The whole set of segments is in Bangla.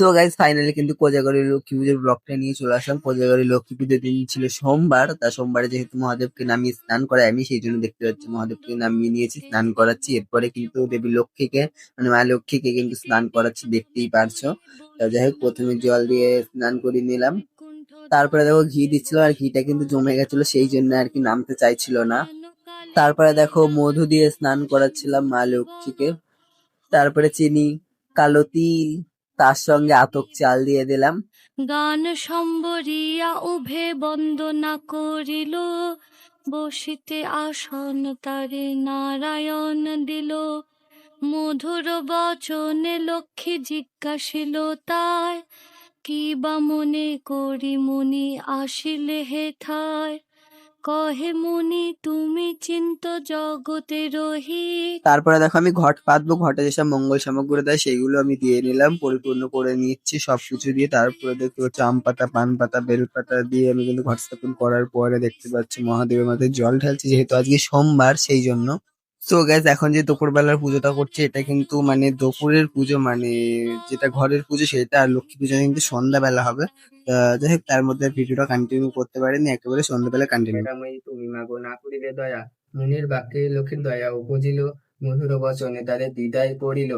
সো গাইজ ফাইনালি কিন্তু কোজাগরি লক্ষ্মী পুজোর ব্লগটা নিয়ে চলে আসলাম। কোজাগরি লক্ষ্মী পুজোর দিন ছিল সোমবার। তা সোমবারে যেহেতু মহাদেবকে নামিয়ে স্নান করাই আমি, সেই জন্য দেখতে পাচ্ছি মহাদেবকে নামিয়ে নিয়েছি, স্নান করাচ্ছি। এরপরে কিন্তু দেবী লক্ষ্মীকে মানে মা লক্ষ্মীকে কিন্তু স্নান করাচ্ছি, দেখতেই পারছ। তা যাই হোক, প্রথমে জল দিয়ে স্নান করিয়ে নিলাম। তারপরে দেখো ঘি দিচ্ছিল, আর ঘিটা কিন্তু জমে গেছিল, সেই জন্য আর কি নামতে চাইছিল না। তারপরে দেখো মধু দিয়ে স্নান করাচ্ছিলাম মা লক্ষ্মীকে। তারপরে চিনি, কালো তিল তার সঙ্গে আতক চাল দিয়ে দিলাম। গান সম্বরিয়া উভে বন্দনা করিল। বসিতে আসন তারে নারায়ণ দিল। মধুর বচনে লক্ষ্মী জিজ্ঞাসিল, তাই, কি বা মনে করি মুনি আসিলে হেথায় কহে মুনি, তুমি চিন্ত জগতে রহি তারপরে দেখো আমি ঘট পাতবো, ঘটে যেসব মঙ্গল সামগ্রী দেয় সেগুলো আমি দিয়ে নিলাম, পরিপূর্ণ করে নিচ্ছি, সবকিছু দিয়ে তারপরে দেখতে পাচ্ছি আম পাতা, পান পাতা, বেল পাতা দিয়ে আমি কিন্তু ঘট স্থাপন করার পরে দেখতে পাচ্ছি মহাদেবের মাথায় জল ঢালছি, যেহেতু আজকে সোমবার, সেই জন্য তো গ্যাস এখন যে দুপুরবেলার পুজোটা করছে, এটা কিন্তু মানে দুপুরের পুজো মানে যেটা ঘরের পুজো সেটা আর লক্ষ্মী পুজো কিন্তু সন্ধ্যাবেলা হবে। যাই হোক, তার মধ্যে ভিডিওটা কন্টিনিউ করতে পারেনি, একেবারে সন্ধ্যাবেলা কন্টিনিউ তুমি মাগো না করিলে দয়া, মুনির বাক্যে লক্ষ্মীর দয়া উপজিল, মধুর বচনে তাদের দিদায় পড়িল।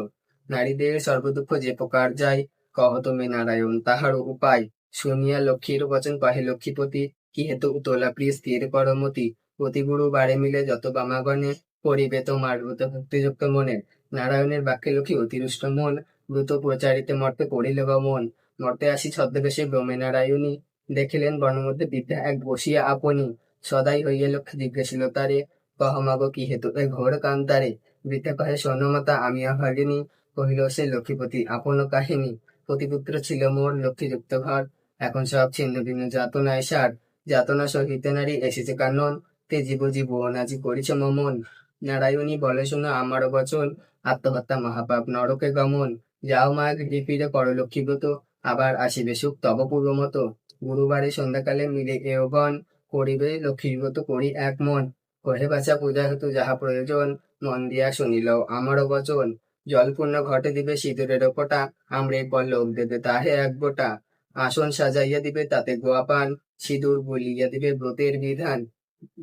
নারীদের সর্বদুঃখ যে প্রকার যায়, কহ তুমি নারায়ণ তাহার উপায়। শুনিয়া লক্ষ্মীর বচন কহে লক্ষ্মীপতি, কি হেতু তোলা প্রিয় স্থির করমতি প্রতি গুরু বারে মিলে যত বামাগণে করিবে তোমার ব্রত ভক্তিযুক্ত মনে। নারায়ণের বাক্যে লক্ষ্মী অতিরুষ্ট মন ব্রত প্রচারিতে মর্তে পড়িল গমন মর্তে আসি ছদ্মবেশে ব্রমে নারায়ণী দেখিলেন বনমধ্যে বিদ্যা এক বসিয়া আপনি। সদাই হইয়া লক্ষ্য জিজ্ঞাসিল, তারে কহমাগ কি হেতু এ ঘোর কান্তারে বৃদ্ধা কহে স্বর্ণমাতা আমি ভাগিনী। কহিল, সে লক্ষ্মীপতি, আপন কাহিনী। প্রতিপুত্র ছিল মোর লক্ষ্মীযুক্ত ঘর। এখন সব ছিন্ন ভিন্ন যাতনায় সার। যাতনা সহিতে নারী এসেছে কানন। তে জীব জীব অনাজি করিছ মমন। নারায়ণী বলে, শোনো আমার বচন, আত্মহত্যা মহাপাপ নরকে গমন। যাও মা ফিরে কর লক্ষ্মীব্রত আবার আসিবে সুখ তব পূর্ব মতো। গুরুবারে সন্ধ্যাকালে মিলে এওগণ করিবে লক্ষ্মীর ব্রত করি এক মন। কহে বাঁচা পূজা হেতু যাহা প্রয়োজন, মন দিয়া শুনিল আমারও বচন। জলপূর্ণ ঘটে দিবে সিঁদুরের ফোঁটা আমরে পল্লব দেবে তাহে এক গোটা। আসন সাজাইয়া দিবে তাতে গোয়া পান সিঁদুর বলিয়া দিবে ব্রতের বিধান।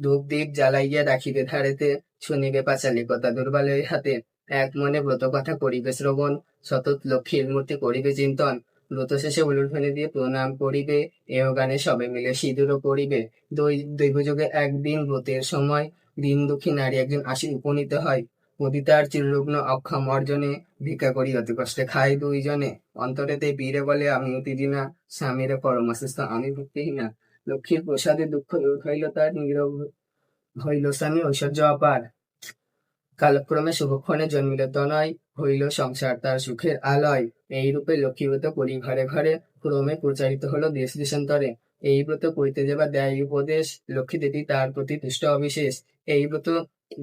ধূপ দ্বীপ জ্বালাইয়া রাখিবে ধারেতে শুনিবে পাঁচালি কথা। দুর্বলের হাতে এক মনে ব্রত কথা করিবে শ্রবণ, সতত লক্ষ্মীর মূর্তি করিবে চিন্তন। ব্রত শেষে উলুধ্বনি দিয়ে প্রণাম করিবে এও গানে সবে মিলে সিঁদুরও করিবে দৈ- দৈবযোগে একদিন ব্রতের সময় দিন দুঃখী নারী একজন আসি উপনীত হয়। পতিতার চিররুগ্ন অক্ষম অর্জনে ভিক্ষা করি অতি কষ্টে খাই দুইজনে। অন্তরেতে বীরে বলে আমি অতি দিনা স্বামীর পরমাসিস্থ আমি ভক্তিহীনা লক্ষ্মীর প্রসাদে দুঃখ দূর হইল তার নীরব হইল স্বামী ঐশ্বর্য অপার। কালক্রমে শুভক্ষণে জন্মিল তনয়, হইল সংসার তার সুখের আলয়। এই রূপে লক্ষ্মীব্রত করি ঘরে ঘরে, ক্রমে প্রচারিত হলো দেশ দেশান্তরে। এই ব্রত করিতে যাবা দেয় উপদেশ, লক্ষ্মী দেবী তার প্রতি তুষ্ট অবিশেষ। এই ব্রত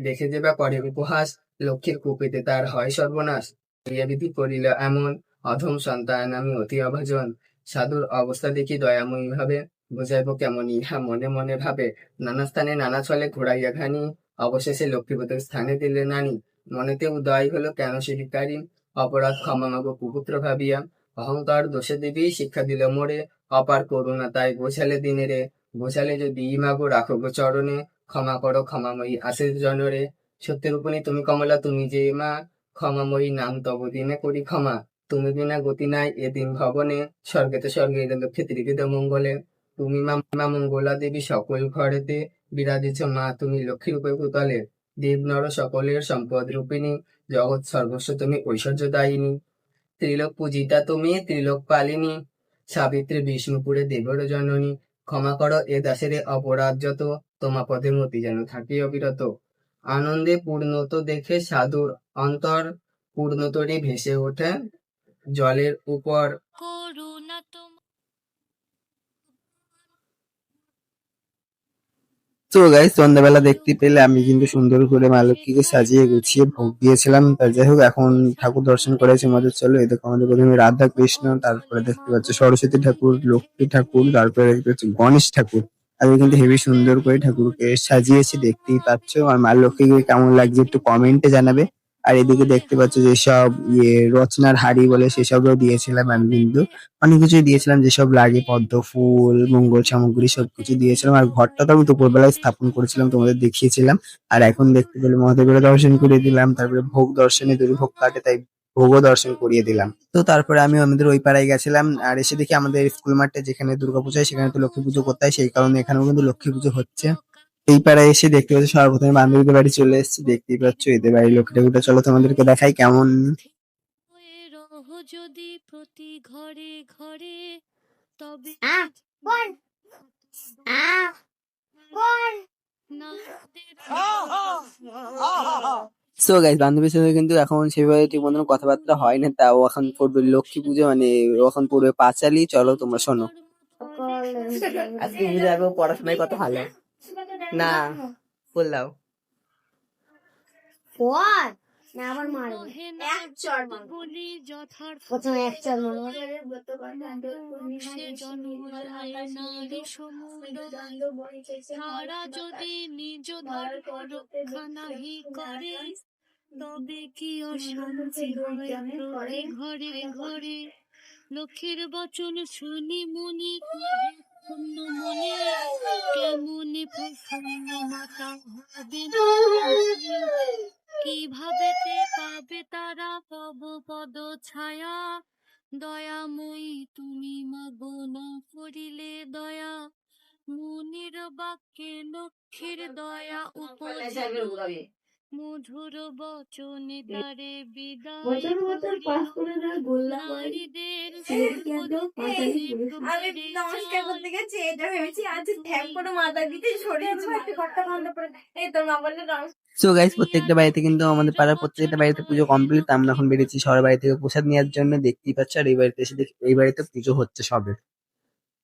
দেখে যাবা করে উপহাস, লক্ষ্মীর কুপিতে তার হয় সর্বনাশ। ক্রিয়াবিধি করিল এমন, অধম সন্তান আমি অতি অভাজন। সাধুর অবস্থা দেখি দয়াময়ী ভাবে। বুঝাইব কেমন? ইহা মনে মনে ভাবে, নানা স্থানে নানা ছলে ঘোরাইয়া ঘানি অবশেষে লক্ষ্মীপতির স্থানে দিলে নানি। মনেতে উদয় হলো কেন সে ভিকারী অপরাধ ক্ষমা মাগো কুপুত্র ভাবিয়া, অহংকার দোষে দেবী, শিক্ষা দিল মোরে, অপার করুণা তাই বোঝালে দিনে রে বোঝালে যদি মাগো, রাখো গো চরণে, ক্ষমা করো ক্ষমাময়ী আশেষ জনরে। সত্যের উপনি তুমি কমলা, তুমি যে মা, ক্ষমাময়ী নাম তব দিনে করি ক্ষমা। তুমি বিনা গতি নাই এদিন দিন ভবনে, স্বর্গেতে স্বর্গে লক্ষ্যে ত্রিবিধ মঙ্গলে। তুমি মা মঙ্গলা দেবী সকল ঘরেতে বিরাজিছ। মা, তুমি লক্ষ্মী রূপে ভূতলে দেব নর সকলের সম্পদ রূপিণী জগৎ সর্বস্ব তুমি ঐশ্বর্য দায়িনী ত্রিলোক পূজিতা তুমি ত্রিলোক পালিনী। সাবিত্রী বিষ্ণুপুরে দেবর জননী। ক্ষমা করো এ দাসের অপরাধ যত। তোমা পদে মতি যেন থাকি অবিরত। আনন্দে পূর্ণত দেখে সাধুর অন্তর। পূর্ণতরে ভেসে ওঠে জলের উপর করুণা তোমার তো গাইস সন্ধ্যাবেলা দেখতে পেলে আমি কিন্তু সুন্দর করে মা লক্ষ্মীকে সাজিয়ে গুছিয়ে ভোগ দিয়েছিলাম। তা যাই হোক, এখন ঠাকুর দর্শন করেছি আমাদের, চলো এই দেখো আমাদের প্রথমে রাধা কৃষ্ণ, তারপরে দেখতে পাচ্ছ সরস্বতী ঠাকুর, লক্ষ্মী ঠাকুর, তারপরে দেখতে পাচ্ছ গণেশ ঠাকুর। আমি কিন্তু হেভি সুন্দর করে ঠাকুরকে সাজিয়েছি, দেখতেই পাচ্ছ। আর মা লক্ষ্মীকে কেমন লাগছে একটু কমেন্টে জানাবে। আর এদিকে দেখতে পাচ্ছ যেসব ইয়ে রচনার হাড়ি বলে সেসবও দিয়েছিলাম আমি কিন্তু অনেক কিছুই দিয়েছিলাম, যেসব লাগে পদ্ম, ফুল, মঙ্গল সামগ্রী সবকিছু দিয়েছিলাম। আর ঘরটা তো আমি দুপুরবেলায় স্থাপন করেছিলাম, তোমাদের দেখিয়েছিলাম। আর এখন দেখতে পেলে মহাদেবের দর্শন করে দিলাম, তারপরে ভোগ দর্শনে দুটো ভোগ কাটে তাই ভোগও দর্শন করিয়ে দিলাম। তো তারপরে আমি আমাদের ওই পাড়ায় গেছিলাম, আর এসে দেখি আমাদের স্কুল মাঠে যেখানে দুর্গাপূজা সেখানে তো লক্ষ্মী পুজো করতে হয়, সেই কারণে এখানেও কিন্তু লক্ষ্মী পুজো হচ্ছে। এই পাড়ায় এসে দেখতে পাচ্ছি সর্বপ্রথমে বান্ধবীদের বাড়ি চলে এসেছি। দেখতেই পাচ্ছ এদের বাড়ির লোকটা ঠাকুরটা চলো তোমাদেরকে দেখাই কেমন। যদি প্রতি ঘরে ঘরে তবে। সো গাইস বান্ধবীর সাথে কিন্তু এখন সেভাবে ঠিক মতন কথাবার্তা হয় না, তাও এখন পড়বে লক্ষ্মী পুজো মানে এখন পড়বে পাঁচালি। চলো তোমরা শোনো। আজকে পড়াশোনায় কত ভালো। না ফুল দাও বল। না, আবার মারবো। এক চর বলি যথার্থ প্রথমে এক চর মারবো। তারা যদি নিজ ধর্ম নাহি করে তবে কি অশান্তি হয় প্রতি ঘরে ঘরে লক্ষ্মীর বচন শুনি মুনি মনে কেমনে প্রসন্ন মাতা কীভাবে পাবে তারা পব পদ ছায়া দয়াময়ী তুমি মাগো না করিলে দয়া মুনির বাক্যে লক্ষ্মীর দয়া উপজে মধুর বচনে তারে বিদায় বছর বছর পাস করে দেয় গোল্লা করে। নারীদের ছেলেকে একদম পাতালি করে। আমি নমস্কার করতে গেছি এটা ভেবেছি আজ ঠ্যাং করে মাথা দিতে সরিয়ে ঘরটা বন্ধ করে এই তোর মা বললে সো গাইস প্রত্যেকটা বাড়িতে কিন্তু আমাদের পাড়ার প্রত্যেকটা বাড়িতে পুজো কমপ্লিট আমরা এখন বেরিয়েছি সবার বাড়ি থেকে প্রসাদ নেওয়ার জন্য দেখতেই পাচ্ছ আর এই বাড়িতে এসে দেখি এই বাড়িতে পুজো হচ্ছে সবে।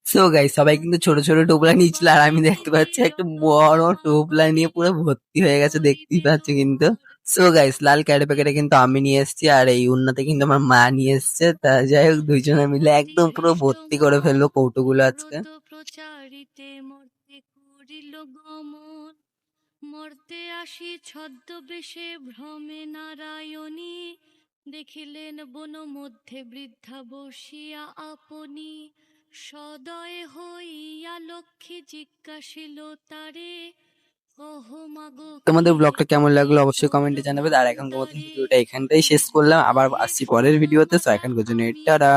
সো গাইস সবাই কিন্তু ছোট ছোট টোপলা নিয়েছিল আর আমি দেখতে পাচ্ছি একটা বড় টোপলা নিয়ে পুরো ভর্তি হয়ে গেছে, দেখতেই পাচ্ছ কিন্তু। সো গাইস লাল ক্যারে প্যাকেটে কিন্তু আমি নিয়ে এসেছি আর এই উন্নাতে কিন্তু আমার মা নিয়ে এসেছে। তা যাই হোক, দুইজনে মিলে একদম পুরো ভর্তি করে ফেলল কৌটোগুলো আজকে। মর্তে আসি ছদ্মবেশে ভ্রমে নারায়ণী। দেখিলেন বন মধ্যে বৃদ্ধা বসিয়া আপনি সদয় হইয়া লক্ষ্মী জিজ্ঞাসিল তারে? তোমাদের ব্লগটা কেমন লাগল? অবশ্যই কমেন্টে জানাবে। আর এখন মতন ভিডিওটা এখানটাই শেষ করলাম। আবার আসছি পরের ভিডিওতে। সো এখন গোজনে টাটা।